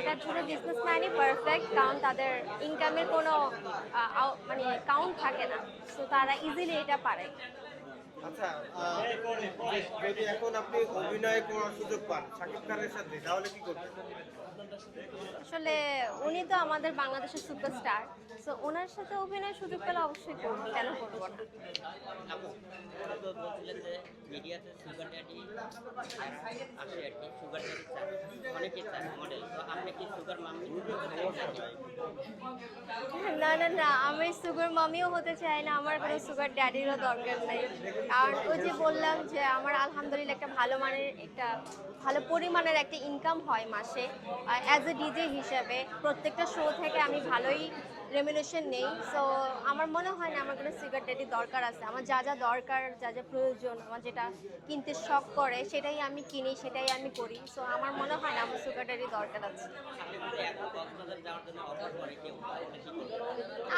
এটার জন্য বিজনেসম্যানই পারফেক্ট কারণ তাদের ইনকামের কোনো মানে কাউন্ট থাকে না। সো তারা ইজিলি এটা পারে। আচ্ছা যদি এখন আপনি অভিনয় করার সুযোগ পান শাকিব খানের সাথে তাহলে কি করবেন? আসলে উনি তো আমাদের বাংলাদেশের সুপারস্টার সো ওনার সাথে অভিনয় সুযোগ পেলে অবশ্যই করব কেন করব না? যে মিডিয়াতে সুগার ড্যাডি আসে আর কি। সুগার ড্যাডি চান অনেকে চান মডেল তো আপনি কি সুগার মাম্মি না না না, আমি সুগার মামিও হতে চাই না। আমার কোনো সুগার ড্যাডিরও দরকার নেই। কারণ ওই যে বললাম যে আমার আলহামদুলিল্লাহ একটা ভালো মানের একটা, ভালো পরিমাণের একটা ইনকাম হয় মাসে। অ্যাজ এ ডিজে হিসাবে প্রত্যেকটা শো থেকে আমি ভালোই রেমিনেশন নেই। সো আমার মনে হয় না আমার কোনো সিগার ড্যাডি দরকার আছে। আমার যা যা দরকার, যা যা প্রয়োজন, আমার যেটা কিনতে শখ করে, সেটাই আমি কিনি, সেটাই আমি করি। সো আমার মনে হয় না আমার সুগার ড্যাডি দরকার আছে।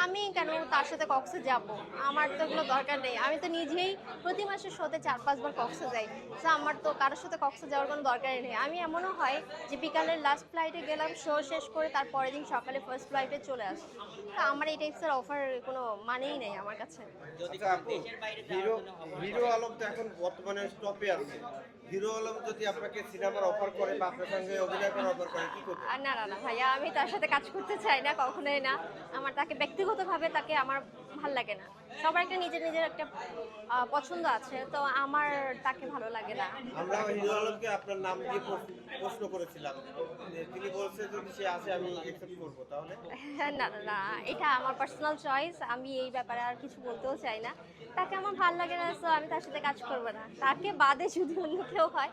আমি কেন তার সাথে কক্সে যাব? আমার তো এগুলো দরকার নেই। আমি তো নিজেই প্রতি মাসে শোতে চার পাঁচবার কক্সে যাই। তো আমার তো কারোর সাথে কক্সে যাওয়ার কোনো দরকারই নেই। আমি এমনও হয় যে বিকালের লাস্ট ফ্লাইটে গেলাম শো শেষ করে তার পরের দিন সকালে ফার্স্ট ফ্লাইটে চলে আসি। তো আমার এই টাইপসের অফার কোনো মানেই নেই আমার কাছে। আচ্ছা হিরো আলম তো এখন বর্তমানে স্টপে আছে। হিরো আলম যদি আপনাকে সিনেমার অফার করে বা আপনার সঙ্গে অভিনয় করার অফার করে কি না না না ভাইয়া আমি তার সাথে কাজ করতে চাই না কখনোই না। আমার তাকে ব্যক্তিগতভাবে তাকে আমার ভালো লাগে না। সবার একটা নিজের নিজের একটা পছন্দ আছে তো আমার তাকে ভালো লাগে না। আমরা হিরো আলমকে আপনার নাম দিয়ে প্রশ্ন- করেছিলাম। তিনি বলছে যদি সে আসে আমি একসেপ্ট করব তাহলে? না না না এটা আমার পার্সোনাল চয়েস আমি এই ব্যাপারে আর কিছু বলতেও চাই না। তাকে আমার ভালো লাগে না সো আমি তার সাথে কাজ করব না। তাকে বাদে যদি অন্য কেউ হয়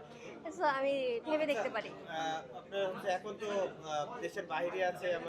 সো আমি ভেবে দেখতে পারি। আহ, আপনার হচ্ছে এখন তো দেশের বাইরে আছে